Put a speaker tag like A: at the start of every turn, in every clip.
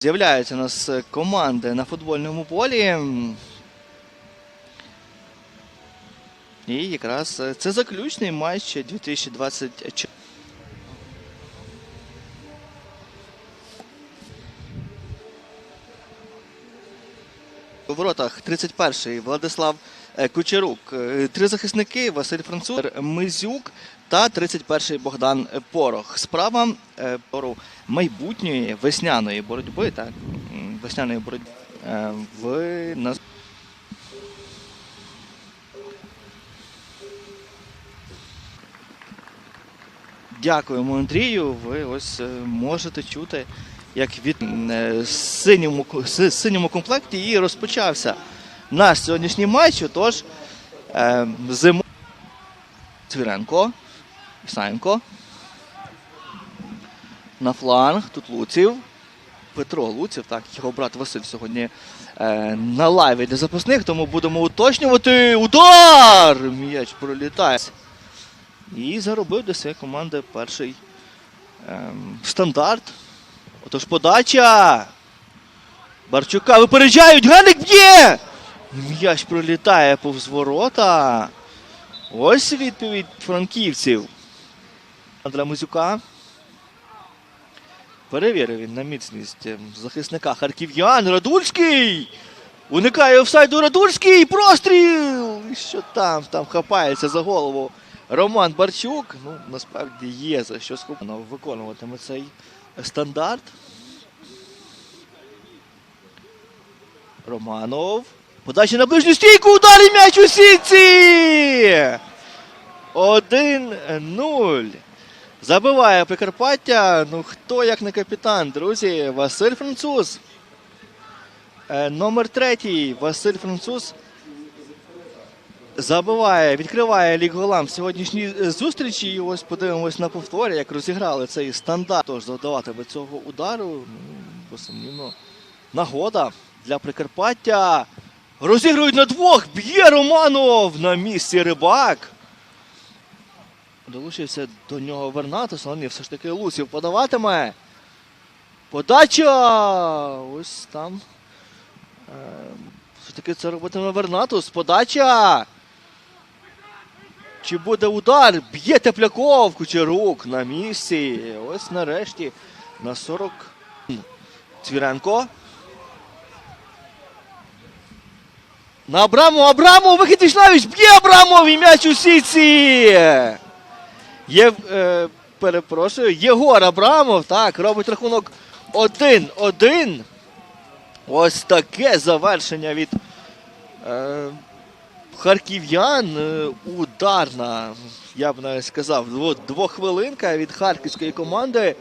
A: З'являються у нас команди на футбольному полі. І якраз е, це заключний матч 2024. У воротах 31-й Владислав е, Кучерук. Е, Три захисники Василь Француз, Мизюк та 31-й Богдан Порох. Справа е, пору майбутньої весняної боротьби, так, весняної боротьби в нас. Дякуємо Андрію. Ви ось можете чути, як від е, синьому, синьому комплекті і розпочався наш сьогоднішній матч. Отож, е, зимо Цвіренко, Ісаєнко. На фланг. Тут Луців. Петро Луців, так, його брат Василь сьогодні е, на лайві для запасних, тому будемо уточнювати. Удар! М'яч пролітає. І заробив для своєї команди перший ем, стандарт. Отож подача. Барчука випереджають. Гелик б'є! М'яч пролітає повз ворота. Ось відповідь франківців. Андра Музюка. Перевірив він на міцність ем, захисника харків'ян. Радульський! Уникає офсайду Радульський! Простріл! І Що там? Там хапається за голову. Роман Барчук. Ну, насправді є за що скупно виконуватиме цей стандарт. Романов. Подача на ближню стійку. Удар і м'яч у сітці! 1-0. Забиває Прикарпаття. Ну хто як не капітан, друзі? Василь Француз. Е, Номер третій. Василь Француз. Забиває, відкриває ліг голам в сьогоднішній е, зустрічі. І ось подивимось на повторі, як розіграли цей стандарт. Тож завдаватиме цього удару. Ну, безсумнівно, нагода для Прикарпаття. Розігрують на двох. Б'є Романов на місці рибак. Долучився до нього Вернатус, але ні, все ж таки Лусів подаватиме. Подача! Ось там. Е, все ж таки це робитиме Вернатус. Подача! Чи буде удар? Б'є Тепляков, Кучерук на місці. Ось нарешті на 40. Цвіренко. На Абрамов, Абрамов, вихід Вішлавіч, б'є Абрамов і м'яч у сітці. Є, е, перепрошую, Єгор Абрамов, так, робить рахунок 1-1. Ось таке завершення від е, харків'ян. Е, Ударна, я б навіть сказав, дво- двохвилинка від харківської команди.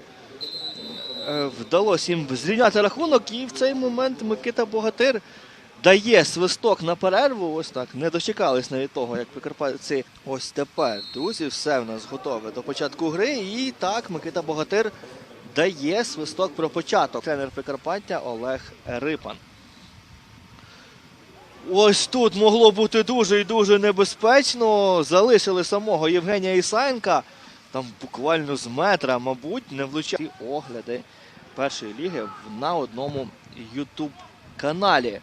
A: Е, Вдалося їм зрівняти рахунок, і в цей момент Микита Богатир дає свисток на перерву. Ось так. Не дочекались навіть того, як Прикарпатці. Ось тепер, друзі, все в нас готове до початку гри. І так, Микита Богатир дає свисток про початок. Тренер Прикарпаття Олег Рипан. Ось тут могло бути дуже і дуже небезпечно. Залишили самого Євгенія Ісаєнка. Там буквально з метра, мабуть, не влучали огляди першої ліги на одному Ютуб каналі.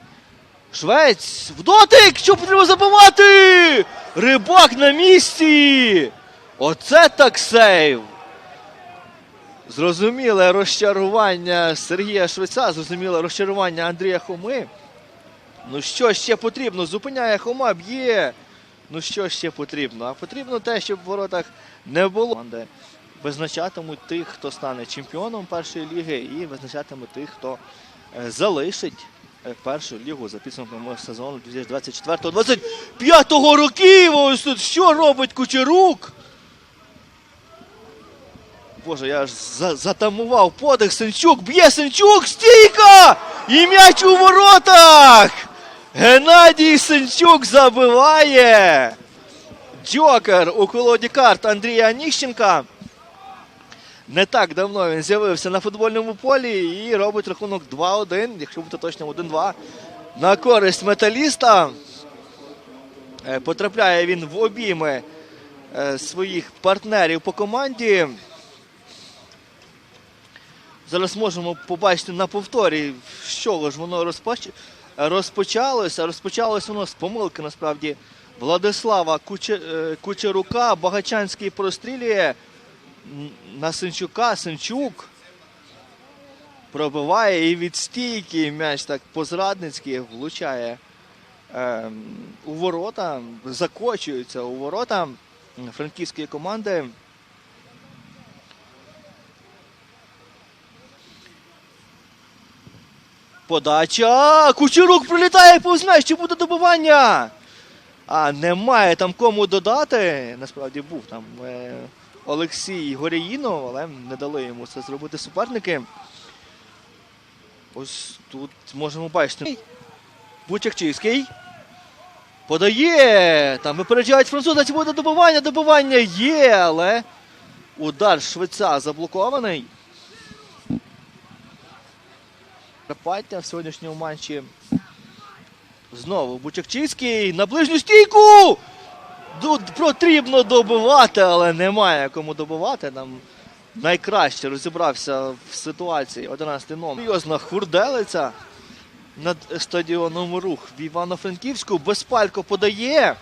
A: Швець в дотик! Що потрібно забивати? Рибак на місці! Оце так сейв! Зрозуміле розчарування Сергія Швеця, зрозуміле розчарування Андрія Хоми. Ну що ще потрібно? Зупиняє Хома, б'є. Ну що ще потрібно? А потрібно те, щоб в воротах не було. Визначатимуть тих, хто стане чемпіоном першої ліги, і визначатимуть тих, хто е, залишить е, першу лігу за підсумками сезону 2024-2025 років. Ось тут що робить Кучерук? Боже, я аж за- затамував подих. Сенчук б'є Сенчук, стійка! І м'яч у воротах! Геннадій Сенчук забиває. Джокер у колоді карт Андрія Ніщенка. Не так давно він з'явився на футбольному полі і робить рахунок 2-1, якщо бути точним 1-2. На користь металіста. Е, Потрапляє він в обійми е, своїх партнерів по команді. Зараз можемо побачити на повторі, чого ж воно розпоч... розпочалося. Розпочалося воно з помилки насправді. Владислава е, Кучерука, Багачанський прострілює на Сенчука. Сенчук пробиває і від стійки м'яч так по-зрадницьки влучає ем, у ворота, закочується у ворота франківської команди. Подача! Кучерук прилітає повз м'яч, чи буде добивання? А немає там кому додати. Насправді був там е, Олексій Горяїнов, але не дали йому це зробити суперники. Ось тут можемо бачити. Бучакчівський. Подає! Там випереджають француза, чи буде добивання, добивання є, але удар швеця заблокований. Карпаття в сьогоднішньому матчі. Знову Бучакчівський на ближню стійку! Тут потрібно добивати, але немає кому добивати. Нам найкраще розібрався в ситуації 11 номер. Серйозна хурделиця над стадіоном рух в Івано-Франківську. Безпалько подає.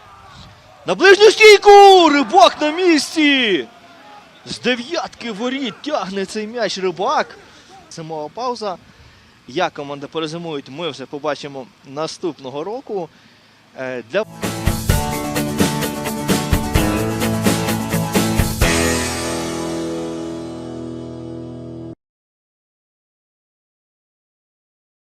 A: На ближню стійку! Рибак на місці! З дев'ятки воріт тягне цей м'яч рибак. Зимова пауза. Як команда перезимують, ми вже побачимо наступного року. Е, Для